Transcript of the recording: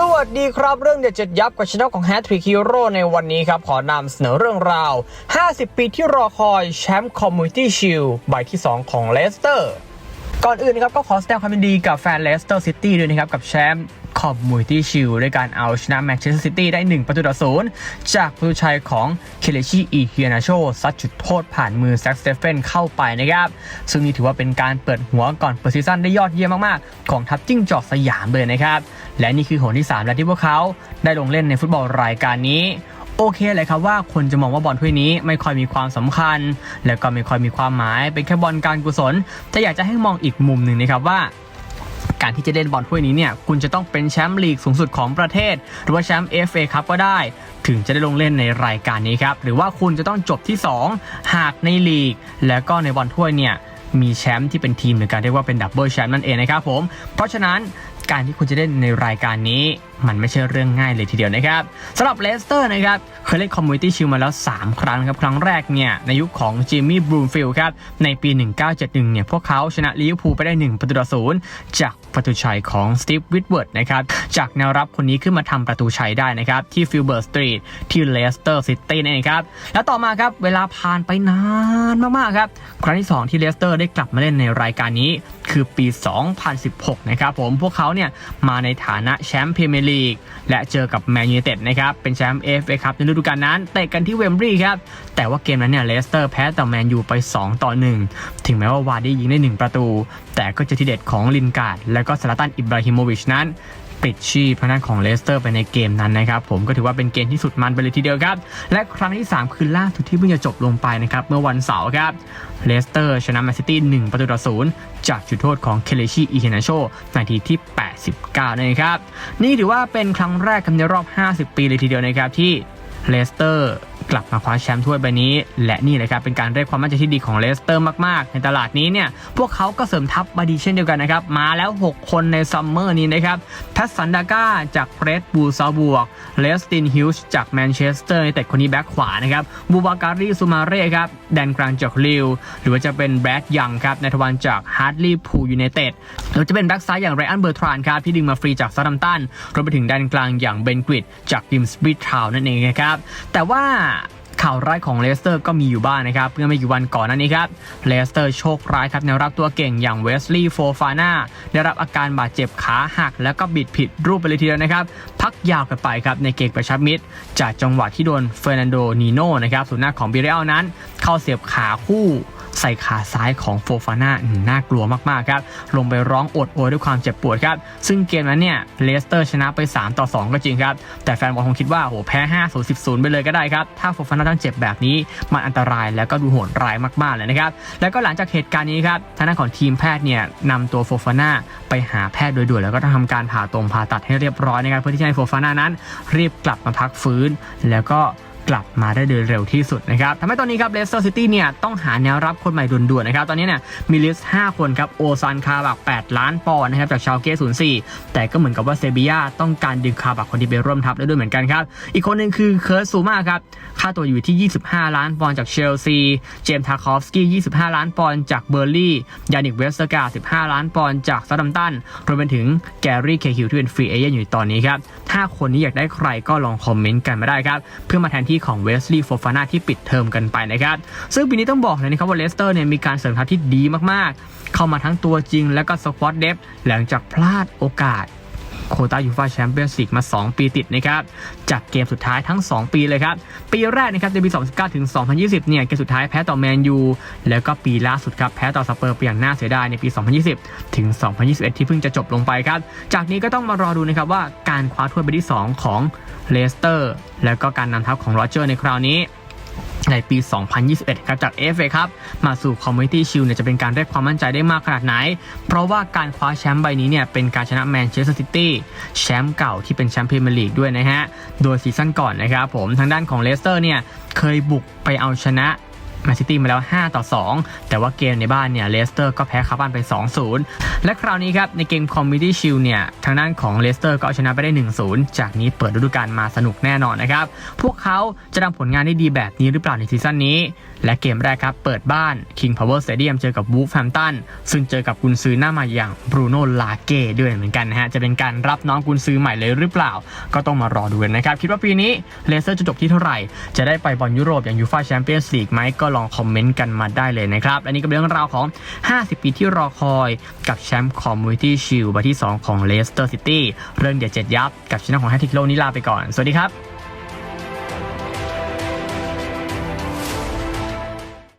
สวัสดีครับ เรื่องเด็ดเจ็ดยับกับช anel ของ Hat Trick Hero ในวันนี้ครับ ขอนำเสนอเรื่องราว 50 ปีที่รอคอยแชมป์คอมมูนิตี้ชิลใบที่ 2 ของเลสเตอร์ ก่อนอื่นนะครับก็ขอแสดงความยินดีกับแฟนเลสเตอร์ซิตี้ด้วยนะครับ กับแชมป์ คอมมูนิตี้ชิลด้วยการเอาชนะแมนเชสเตอร์ซิตี้ได้ 1 ประตูต่อศูนย์จากประตูชัยของเคเลชีอีเฮียนาโชซัดจุดโทษผ่านมือแซ็กสเตเฟนเข้าไปนะครับ ซึ่งนี่ถือว่าเป็นการเปิดหัวก่อนเปิดซีซั่นได้ยอดเยี่ยมมากๆ ของทัพจิ้งจอกสยามเลยนะครับ และนี่คือโหนที่ 3 แล้วที่พวกเขาได้ลงเล่นในฟุตบอลรายการนี้โอเคเลยครับว่าคนจะมองว่าบอลถ้วยนี้ไม่ค่อยมีความสำคัญ แล้วก็ไม่ค่อยมีความหมายเป็นแค่บอลการกุศลแต่อยากจะให้มองอีกมุมหนึ่งนะครับว่า การที่จะเล่นบอลถ้วยนี้เนี่ยคุณจะต้องเป็นแชมป์ลีกสูงสุดของประเทศ หรือว่าแชมป์เอฟเอครับก็ได้ ถึงจะได้ลงเล่นในรายการนี้ครับหรือว่าคุณจะต้องจบที่ 2 หากในลีก แล้วก็ในบอลถ้วยเนี่ยมีแชมป์ที่เป็นทีมหรือการเรียกว่าเป็นดับเบิลแชมป์นั่นเองนะครับผมเพราะฉะนั้นการที่คุณจะเล่นในรายการนี้มันไม่ใช่เรื่องง่ายเลยทีเดียวนะครับสำหรับเลสเตอร์นะครับเคยเล่นคอมมูนิตี้ชิลมาแล้ว 3 ครั้งครับ ครั้งแรกเนี่ยในยุคของจิมมี่บรูมฟิลด์ครับ ในปี 1971 เนี่ย พวกเขาชนะลิเวอร์พูลไปได้ 1 ประตูต่อศูนย์จากประตูชัยของสตีฟวิตเวิร์ดนะครับ จากแนวรับคนนี้ขึ้นมาทำประตูชัยได้นะครับ ที่ฟิลเบิร์ตสตรีทที่เลสเตอร์ซิตี้นั่นเองครับ แล้วต่อมาครับ เวลาผ่านไปนานมากๆครับ ครั้งที่ 2 ที่เลสเตอร์ได้กลับมาเล่นในรายการนี้คือปี 2016 นะครับผมพวกเขาเนี่ยมาในฐานะแชมป์พรีเมียร์ลีก และเจอกับแมนยูเต็ดนะครับ เป็นแชมป์เอฟเอคัพในฤดูกาลนั้นเตะกันที่เวมบรีย์ครับ แต่ว่าเกมนั้นเนี่ยเลสเตอร์แพ้ต่อแมนยูไป 2 ต่อ 1 ถึงแม้ว่าวาร์ดี้ยิงได้ 1 ประตู แต่ก็จะทีเด็ดของลินการ์ดและก็สลาตันอิบราฮิโมวิชนั้น ปิดชีพพนันของเลสเตอร์ไปในเกมนั้นนะครับ ผมก็ถือว่าเป็นเกมที่สุดมันไปเลยทีเดียวครับ และครั้งที่ 3 คือล่าสุดที่เพิ่งจะจบลงไปนะครับ เมื่อวันเสาร์ครับเลสเตอร์ชนะแมนซิตี้1ประตูต่อศูนย์จากจุดโทษของเคเลชีอีเฮนาโชนาทีที่ 89นั่นเองครับนี่ถือว่าเป็นครั้งแรกในรอบ 50 ปีเลยทีเดียวนะครับที่เลสเตอร์ กลับมาคว้าแชมป์ถ้วยใบนี้ และนี่เลยครับเป็นการเรียกความมั่นใจที่ดีของเลสเตอร์มากๆ ในตลาดนี้เนี่ยพวกเขาก็เสริมทัพมาดีเช่นเดียวกันนะครับมาแล้ว 6 คนในซัมเมอร์นี้นะครับแพทสันดาก้าจากเรดบูลซาบวกเลสตินฮิลส์จากแมนเชสเตอร์ในแต่คนนี้แบ็คขวานะครับบูบาการีซูมาเร่ครับแดนกลางจากลิวหรือว่าจะเป็นแบรดยังครับในทวันจากฮาร์ดลีย์พูยูไนเต็ดหรือจะเป็นแบ็กซ้ายอย่างไรอันเบอร์ทรานครับที่ดึงมาฟรีจากซาดัมตันรวมไปถึงแดนกลางอย่างเบนกริดจากดิมสปิททาวนั่นเองนะครับแต่ว่า ข่าวร้ายของเลสเตอร์ก็มีอยู่บ้างนะครับเมื่อไม่กี่วันก่อนนั้นนี้ครับเลสเตอร์โชคร้ายครับแนวรับตัวเก่งอย่างเวสลีย์โฟฟาน่าได้รับอาการบาดเจ็บขาหัก แล้วก็บิดผิดรูปไปเลยทีเดียวนะครับ พักยาวกันไปครับในเกมประชับมิตร จากจังหวะที่โดนเฟอร์นันโดนีโน่นะครับศูนย์หน้าของบิเรลนั้น เข้าเสียบขาคู่ ใส่ขาซ้ายของโฟฟาน่าน่ากลัวมากๆครับ ลงไปร้องโอดโอยด้วยความเจ็บปวดครับ ซึ่งเกมนั้นเนี่ยเลสเตอร์ชนะไป 3 ต่อ 2 ก็จริงครับ แต่แฟนบอลคงคิดว่าโหแพ้5 0 10 0 ไปเลยก็ได้ครับ ถ้าโฟฟาน่าต้องเจ็บแบบนี้ มันอันตรายแล้วก็ดูโหดร้ายมากๆเลยนะครับ แล้วก็หลังจากเหตุการณ์นี้ครับทางด้านของทีมแพทย์เนี่ยนำตัวโฟฟาน่าไปหาแพทย์โดยด่วนแล้วก็ต้องทำการผ่าตรงผ่าตัดให้เรียบร้อยนะครับเพื่อที่จะให้โฟฟาน่านั้น รีบกลับมาพักฟื้น แล้วก็ กลับมาได้โดยเร็วที่สุดนะครับทำให้ตอนนี้ครับเลสเตอร์ซิตี้เนี่ยต้องหาแนวรับคนใหม่ด่วนๆนะครับตอนนี้เนี่ยมีลิสต์5คนครับโอซานคาบัก 8 ล้านปอนด์นะครับจากชาวเก้04 แต่ก็เหมือนกับว่าเซบียาต้องการดึงคาบักคนที่ไปร่วมทัพได้ด้วยเหมือนกันครับ อีกคนหนึ่งคือเคิร์ตซูมาครับค่าตัวอยู่ที่ 25 ล้านปอนด์จากเชลซี เจมส์ทาคอฟสกี้25 ล้านปอนด์จากเบอร์ลี่ ยานิกเวสเตอร์กา15 ล้านปอนด์จากซาดัมตันรวมไปถึงแกรี่เคฮิลที่เป็นฟรีเอเจนต์อยู่ตอนนี้ครับถ้าคนนี้อยากได้ใครก็ลองคอมเมนต์กันมาได้ครับเพื่อมาแทนที่ของเวสลีย์โฟฟาน่าที่ปิดเทอมกันไปนะครับซึ่งปีนี้ต้องบอกเลยนะครับว่าเลสเตอร์เนี่ยมีการเสริมทัพที่ดีมากๆ เข้ามาทั้งตัวจริงและก็สควอตเดฟหลังจากพลาดโอกาส โคต้ายูฟาแชมเปี้ยนส์ลีกมา 2 ปีติดนะครับจากเกมสุดท้ายทั้ง 2 ปีเลยครับ ปีแรกนะครับในปี 2019 ถึง 2020 เนี่ยเกมสุดท้ายแพ้ต่อแมนยูแล้วก็ปีล่าสุดครับแพ้ต่อสเปอร์ไปอย่างน่าเสียดายในปี 2020 ถึง 2021 ที่เพิ่งจะจบลงไปครับ จากนี้ก็ต้องมารอดูนะครับว่าการคว้าถ้วยใบที่ 2 ของเลสเตอร์แล้วก็การนำทัพของโรเจอร์ในคราวนี้ ในปี 2021 ครับจาก FA ครับมาสู่ Community Shield เนี่ยจะเป็นการเรียกความมั่นใจได้มากขนาดไหน เพราะว่าการคว้าแชมป์ใบนี้เนี่ยเป็นการชนะแมนเชสเตอร์ซิตี้แชมป์เก่าที่เป็นแชมป์พรีเมียร์ลีกด้วยนะฮะ โดยซีซั่นก่อนนะครับผมทางด้านของเลสเตอร์เนี่ยเคยบุกไปเอาชนะ แมนซิตี้มาแล้ว 5 ต่อ 2 แต่ว่าเกมในบ้านเนี่ยเลสเตอร์ก็แพ้คาร์บันไป 2-0 และคราวนี้ครับในเกมคอมมิ t ตี้ชิลเนี่ยทางด้านของเลสเตอร์ก็เอาชนะไปได้ 1-0 จากนี้เปิดฤดูกาลมาสนุกแน่นอนนะครับ พวกเขาจะทำผลงานได้ดีแบบนี้หรือเปล่าในซีซั่นนี้และเกมแรกครับเปิดบ้าน King Power Stadium เจอกับวูฟแฮมตันซึ่งเจอกับกุนซือหน้าใหมาอย่างบรูโน่ลาเก้ด้วยเหมือนกันนะฮะ จะเป็นการรับน้องกุนซือใหม่เลยหรือเปล่า ก็ต้องมารอดูกันนะครับ คิดว่าปีนี้เลสเตอร์จะจบที่เท่าไหร่ จะได้ไปบอลยุโรปอย่างยูฟ่าแชมเปี้ยนส์ลีกไหมก็ลองคอมเมนต์กันมาได้เลยนะครับและนี่ก็เป็นเรื่องราวของ 50 ปีที่รอคอยกับแชมป์คอมมูนิตี้ชิลใบที่ 2 ของเลสเตอร์ซิตี้เรื่องเด็ดเจ็ดยับกับชนะของแฮตติกโลนี้ลาไปก่อนสวัสดีครับ